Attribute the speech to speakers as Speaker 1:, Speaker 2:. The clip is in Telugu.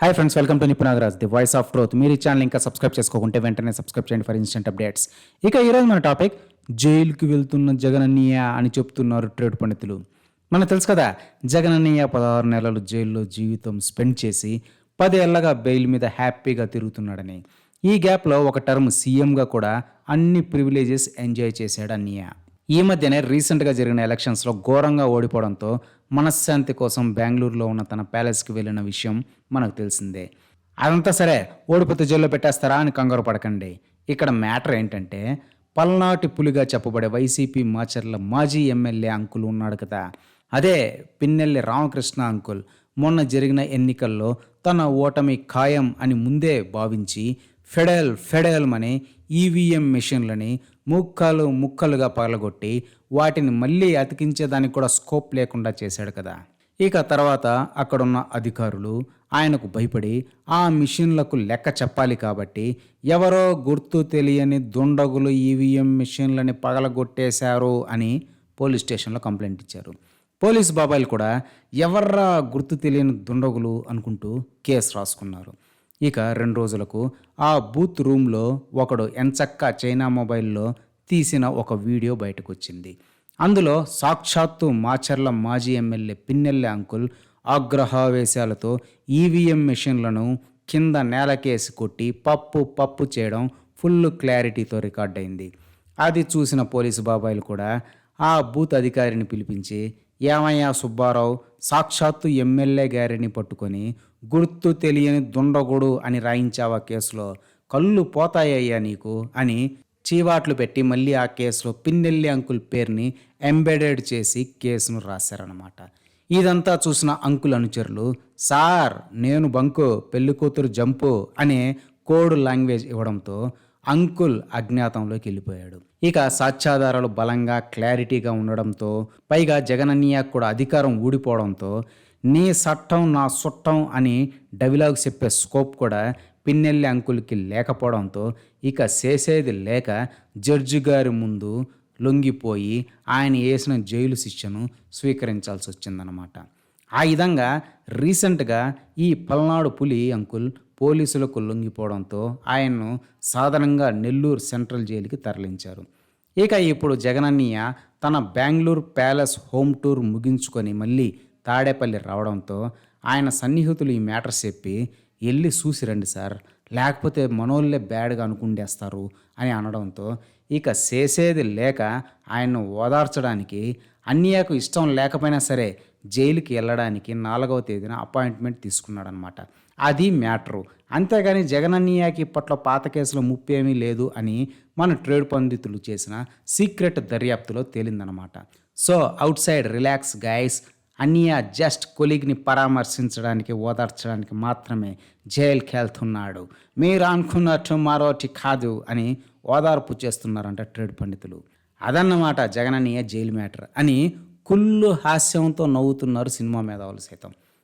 Speaker 1: Hi friends welcome to Nipunagaraj the voice of truth మీరు ఈ ఛానల్ ఇంకా సబ్స్క్రైబ్ చేసుకోకుంటే వెంటనే సబ్స్క్రైబ్ చేయండి ఫర్ ఇన్స్టెంట్ అప్డేట్స్ ఇక ఈరోజు మన టాపిక్ జైలుకి వెళ్తున్న జగనన్నయ్య అని చెప్తున్నారు ట్రేడ్ పండితులు. మనకు తెలుసు కదా జగనన్నయ్య పదహారు నెలలు జైల్లో జీవితం స్పెండ్ చేసి పదేళ్ళగా బెయిల్ మీద హ్యాపీగా తిరుగుతున్నాడని. ఈ గ్యాప్లో ఒక టర్మ్ సీఎంగా కూడా అన్ని ప్రివిలేజెస్ ఎంజాయ్ చేశాడు అన్నయ్య. ఈ మధ్యనే రీసెంట్గా జరిగిన ఎలక్షన్స్లో ఘోరంగా ఓడిపోవడంతో మనశ్శాంతి కోసం బెంగళూరులో ఉన్న తన ప్యాలెస్కి వెళ్ళిన విషయం మనకు తెలిసిందే. అదంతా సరే ఓడిపోతే జైల్లో పెట్టేస్తారా అని కంగారు పడకండి. ఇక్కడ మ్యాటర్ ఏంటంటే పల్నాటి పులిగా చెప్పబడే వైసీపీ మాచర్ల మాజీ ఎమ్మెల్యే అంకుల్ ఉన్నాడు కదా. అదే పిన్నెల్లి రామకృష్ణ అంకుల్ మొన్న జరిగిన ఎన్నికల్లో తన ఓటమి ఖాయం అని ముందే భావించి ఫెడల్ ఫెడల్ అని ఈవీఎం మిషన్లని ముక్కలు ముక్కలుగా పగలగొట్టి వాటిని మళ్ళీ అతికించేదానికి కూడా స్కోప్ లేకుండా చేశాడు కదా. ఇక తర్వాత అక్కడున్న అధికారులు ఆయనకు భయపడి ఆ మిషన్లకు లెక్క చెప్పాలి కాబట్టి ఎవరో గుర్తు తెలియని దుండగులు ఈవీఎం మిషన్లని పగలగొట్టేశారు అని పోలీస్ స్టేషన్లో కంప్లైంట్ ఇచ్చారు. పోలీస్ బాబాయిలు కూడా ఎవర్రా గుర్తు తెలియని దుండగులు అనుకుంటూ కేసు రాసుకున్నారు. ఇక రెండు రోజులకు ఆ బూత్ రూమ్లో ఒకడు ఎంచక్క చైనా మొబైల్లో తీసిన ఒక వీడియో బయటకు వచ్చింది అందులో సాక్షాత్తు మాచర్ల మాజీ ఎమ్మెల్యే పిన్నెల్లె అంకుల్ ఆగ్రహావేశాలతో ఈవీఎం మెషిన్లను కింద నేలకేసి కొట్టి పప్పు పప్పు చేయడం ఫుల్ క్లారిటీతో రికార్డ్ అయింది అది చూసిన పోలీసు బాబాయిలు కూడా ఆ బూత్ అధికారిని పిలిపించి ఏమయ్యా సుబ్బారావు? సాక్షాత్తు ఎమ్మెల్యే గారిని పట్టుకొని గుర్తు తెలియని దుండగుడు అని రాయించావా కేసులో? కళ్ళు పోతాయ్యా నీకు అని చీవాట్లు పెట్టి మళ్ళీ ఆ కేసులో పిన్నెల్లి అంకుల్ పేరుని ఎంబెడెడ్ చేసి కేసును రాశారనమాట ఇదంతా చూసిన అంకుల్ అనుచరులు సార్ నేను బంకు పెళ్ళి కూతురు జంపు అనే కోడ్ లాంగ్వేజ్ ఇవ్వడంతో అంకుల్ అజ్ఞాతంలోకి వెళ్ళిపోయాడు. ఇక సాక్ష్యాధారాలు బలంగా క్లారిటీగా ఉండడంతో పైగా జగనన్నయ్య కూడా అధికారం ఊడిపోవడంతో నీ చట్టం నా సుట్టం అని డవిలాగ్ చెప్పే స్కోప్ కూడా పిన్నెల్లి అంకుల్కి లేకపోవడంతో ఇక చేసేది లేక జడ్జి గారి ముందు లొంగిపోయి ఆయన వేసిన జైలు శిక్షను స్వీకరించాల్సి వచ్చిందనమాట ఆ విధంగా రీసెంట్గా ఈ పల్నాడు పులి అంకుల్ పోలీసులకు లొంగిపోవడంతో ఆయన్ను సాధారణంగా నెల్లూరు సెంట్రల్ జైలుకి తరలించారు. ఇక ఇప్పుడు జగనన్నయ్య తన బెంగళూరు ప్యాలెస్ హోమ్ టూర్ ముగించుకొని మళ్ళీ తాడేపల్లి రావడంతో ఆయన సన్నిహితులు ఈ మ్యాటర్ చెప్పి వెళ్ళి చూసి రండి సార్ లేకపోతే మనోళ్ళే బ్యాడ్గా అనుకుండేస్తారు అని అనడంతో ఇక చేసేది లేక ఆయన్ను ఓదార్చడానికి అన్యాకు ఇష్టం లేకపోయినా సరే జైలుకి వెళ్ళడానికి నాలుగవ తేదీన అపాయింట్మెంట్ తీసుకున్నాడనమాట అది మ్యాటరు. అంతేగాని జగనన్నయ్యకి ఇప్పట్లో పాత కేసులో ముప్పేమీ ఏమీ లేదు అని మన ట్రేడ్ పండితులు చేసిన సీక్రెట్ దర్యాప్తులో తేలిందనమాట. So outside relax guys. అన్నయ్య జస్ట్ కొలీగ్ని పరామర్శించడానికి ఓదార్చడానికి మాత్రమే జైలుకి వెళ్తున్నాడు. మీరు అనుకున్నట్టు మరోటి కాదు అని ఓదార్పు చేస్తున్నారంట ట్రేడ్ పండితులు. అదన్నమాట జగనన్నయ్య జైలు మ్యాటర్ అని కుళ్ళు హాస్యంతో నవ్వుతున్నారు సినిమా మేధావులు సైతం.